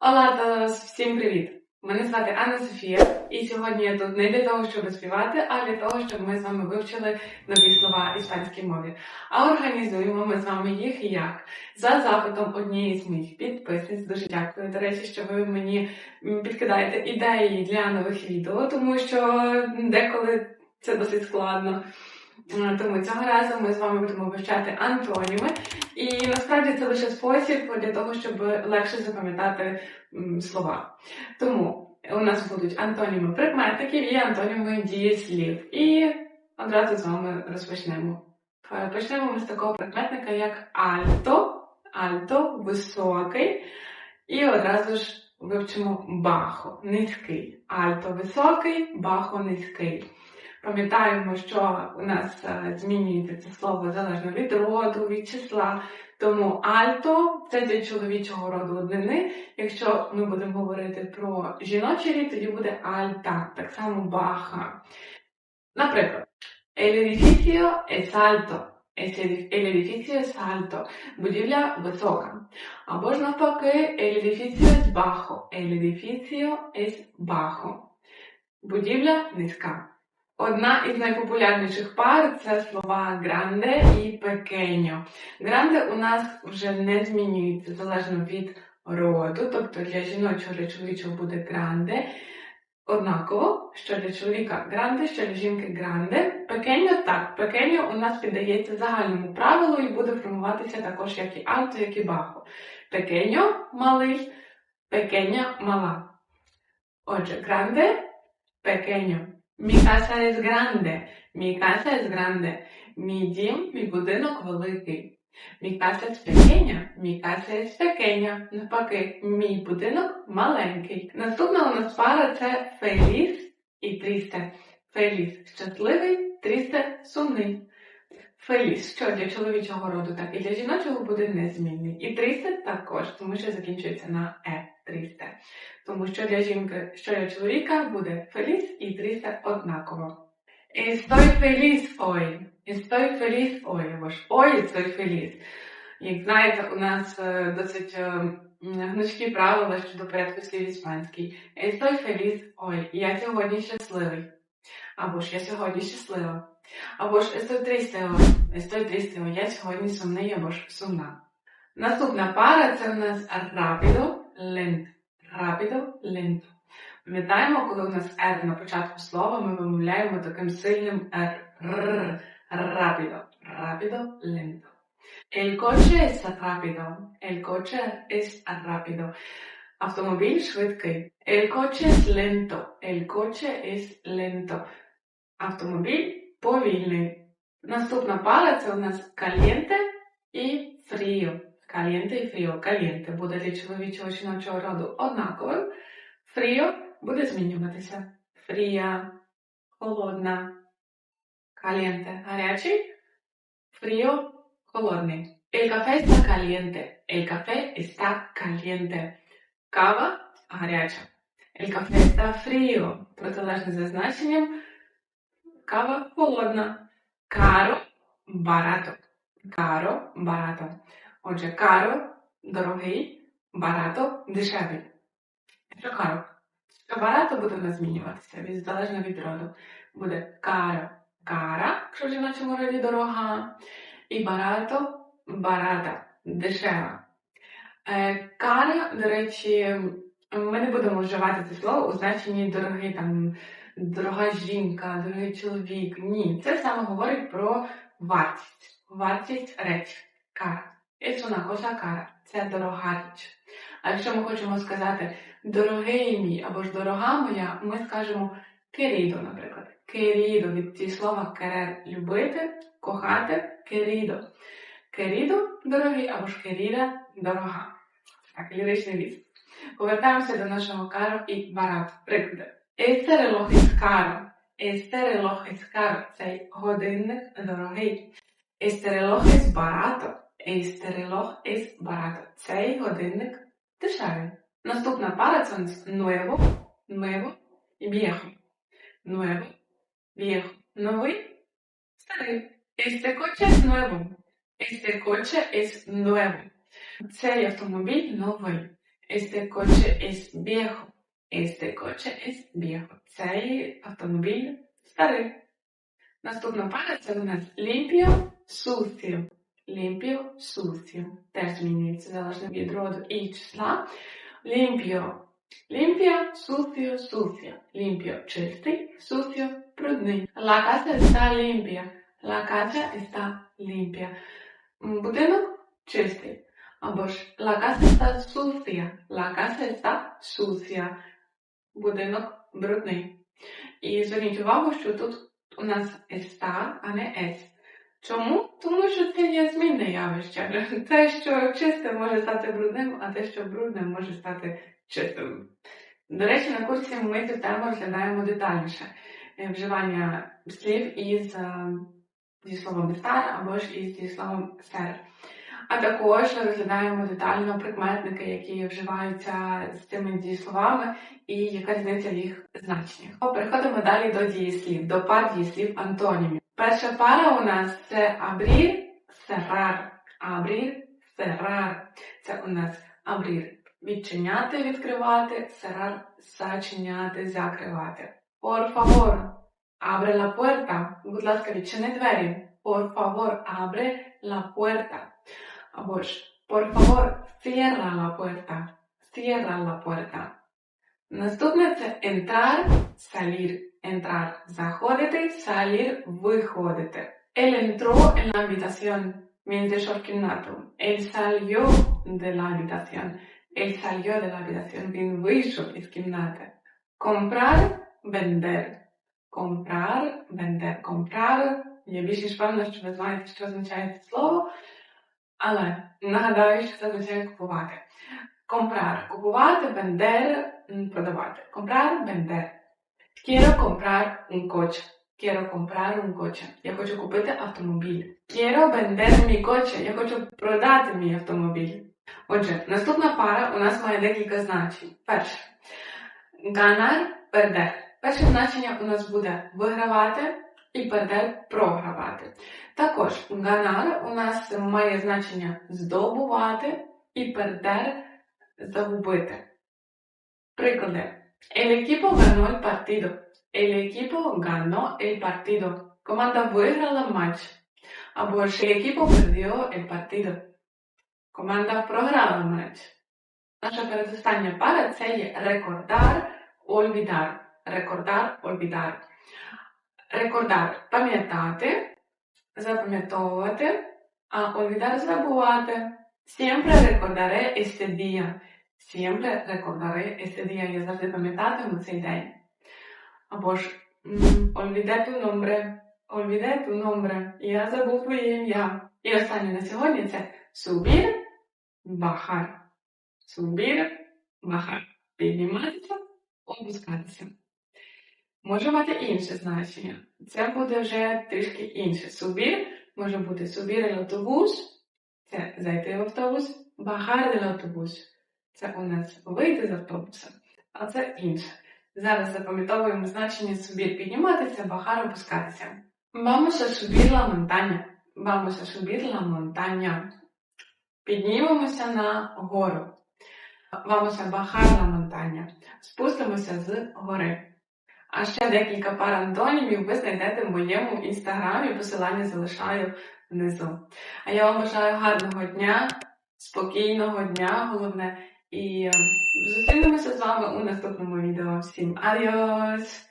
Ола, всім привіт! Мене звати Анна Софія, і сьогодні я тут не для того, щоб співати, а для того, щоб ми з вами вивчили нові слова іспанській мові. А організуємо ми з вами їх як за запитом однієї з моїх підписниць. Дуже дякую. До речі, що ви мені підкидаєте ідеї для нових відео, тому що деколи це досить складно. Тому цього разу ми з вами будемо вивчати антоніми, і насправді це лише спосіб для того, щоб легше запам'ятати слова. Тому у нас будуть антоніми прикметників і антоніми дієслів. І одразу з вами розпочнемо. Е, Почнемо ми з такого прикметника, як альто, альто, високий. І одразу ж вивчимо бахо, низький. Альто високий, бахо низький. Пам'ятаємо, що у нас е, змінюється це слово залежно від роду, від числа. Тому альто це для чоловічого роду однини. Якщо ми будемо говорити про жіночий рід, тоді буде альта, так само баха. Наприклад, el edificio es alto. El. Будівля висока. Або ж навпаки, el edificio es bajo. El edificio. Будівля низька. Одна із найпопулярніших пар це слова гранде і пекеньо. Гранде у нас вже не змінюється залежно від роду, тобто для жіночого для чоловічого буде гранде. Однаково, що для чоловіка гранде, що для жінки гранде. Пекеньо так, пекеньо у нас піддається загальному правилу і буде формуватися також як і альто, як і бахо. Пекеньо малий, пекеня мала. Отже, гранде, пекеньо. Mi casa es grande. Mi casa es grande. Мій дім, мій будинок великий. Mi casa es pequeña. Mi casa es pequeña. Навпаки, мій будинок маленький. Наступна у нас пара це feliz і triste. Feliz – щасливий, triste – сумний. Feliz, що для чоловічого роду, так і для жіночого буде незмінний. І triste також, тому що закінчується на е. Triste. Тому що для жінки, що для чоловіка буде feliz і triste однаково. Estoy feliz hoy. Estoy feliz hoy. Або ж hoy estoy feliz. Як знаєте, у нас е, досить е, гнучкі правила щодо порядку слів іспанський. Estoy feliz hoy. Я сьогодні щасливий. Або ж я сьогодні щаслива. Або ж estoy triste. Estoy triste. Я сьогодні сумний або ж сумна. Наступна пара це у нас rapido, lento. Rapido, lento. Пам'ятаємо, коли у нас R на початку слова, ми вимовляємо таким сильним R. Р. Rapido. Rapido, lento. El coche es rápido. El coche es rápido. Автомобіль швидкий. El coche es lento. El coche es lento. Автомобіль повільний. Наступна пара це у нас caliente і frío. Caliente і frío. Caliente буде для чоловічого жіночого роду однаковим. Frío буде змінюватися. Фрія, холодна. Caliente – гарячий. Frío – холодний. El café está caliente. El café está caliente. Кава гаряча. El café está frío. Протилежне за значенням. Кава холодна. Каро барато. Каро барато. Отже, каро дорогий, барато дешевий. Що каро? Що барато буде в нас змінюватися від залежно від роду. Буде каро кара, якщо в жіночому роді дорога. І барато барата, дешева. Е, Кара, до речі, ми не будемо вживати це слово у значенні дорогий там дорога жінка, дорогий чоловік. Ні, це саме говорить про вартість. Вартість речі. Кара. Es una cosa cara. Це дорога річ. А якщо ми хочемо сказати дорогий мій або ж дорога моя, ми скажемо querido, наприклад. Querido від ці слова querer – любити, кохати, querido. Querido – дорогий або ж querida – дорога. Так, ліричний ліс. Повертаємося до нашого каро і барат. Приклади. Este reloj es caro. Este reloj es. Цей годинник дорогий. Este reloj es barato. Este reloj es barato. Цей годинник дешевий. Наступна пара це nuevo, nuevo і viejo. Nuevo, viejo. Новий, старий. Este coche es nuevo. Este coche es nuevo. Цей автомобіль новий. Este coche es viejo. Este coche es viejo. Цей автомобіль старий. Наступна пара це у нас limpio, sucio. Limpio, sucio. Теж змінюється залежно від роду і числа. Limpio. Limpio, sucio, sucio. Limpio – чистий, sucio – брудний. La casa está limpia. La casa está limpia. Будинок чистий. Або ж la casa está sucia. La casa está sucia. Будинок брудний. І зверніть увагу, що тут у нас está, а не es. Чому? Тому що це є змінне явище. Те, що чисте може стати брудним, а те, що брудне може стати чистим. До речі, на курсі ми цю тему розглядаємо детальніше. Е, Вживання слів із е, зі словом стар або ж із зі словом сер. А також розглядаємо детально прикметники, які вживаються з цими дієсловами, і яка різниця в їх значеннях. Переходимо далі до дієслів, до пар дієслів антонімів. Перша пара у нас це abrir, cerrar. Abrir, cerrar. Це у нас abrir – відчиняти, відкривати, cerrar – зачиняти, закривати. Por favor, abre la puerta. Будь ласка, відчини двері. Por favor, abre la puerta. Або ж, por favor, cierra la puerta. Cierra la puerta. Наступне це entrar, salir. Entrar – заходити, salir – виходити. Él entró en la habitación. Він зайшов в кімнату. Él salió de la habitación. Él salió de la habitación. Він вийшов із кімнати. Comprar, vender. Comprar, vender. Comprar. Я більш ніж певна, що ви знаєте, що означає це слово. Але нагадаю, що це означає купувати. Comprar – купувати, vender – продавати. Comprar, vender. Quiero comprar un coche. Quiero comprar un coche. Я хочу купити автомобіль. Quiero vender mi coche. Я хочу продати мій автомобіль. Отже, наступна пара у нас має декілька значень. Перше. Ganar, perder. Перше значення у нас буде вигравати і perder – програвати. Також ganar у нас має значення здобувати і perder – загубити. Приклади. El equipo ganó el partido. El equipo ganó el partido. Команда виграла матч. Або ж el equipo perdió el partido. Команда програла матч. Наша передостання пара це є recordar, olvidar. Recordar, olvidar. Recordar – пам'ятати, запам'ятовувати, а olvidar – забувати. Siempre recordaré este día. Siempre recordaré este día. Я завжди пам'ятатиму цей день. Або ж olvidé tu nombre. Olvidé tu nombre. Я забув твоє ім'я. І останнє на сьогодні це subir, bajar. Subir, bajar. Підніматися, опускатися. Може мати інше значення. Це буде вже трішки інше. Subir може бути el autobús. Це зайти в автобус. Bajar del autobús. Це у нас вийти з автобуса, а це інше. Зараз запам'ятовуємо значення subir підніматися, bajar опускатися. Vamos a subir la montaña. Vamos. Піднімемося на гору. Vamos a montaña. Спустимося з гори. А ще декілька пар антонімів ви знайдете в моєму інстаграмі, посилання залишаю внизу. А я вам бажаю гарного дня, спокійного дня, головне. І е, зустрінемося з вами у наступному відео. Всім адіос!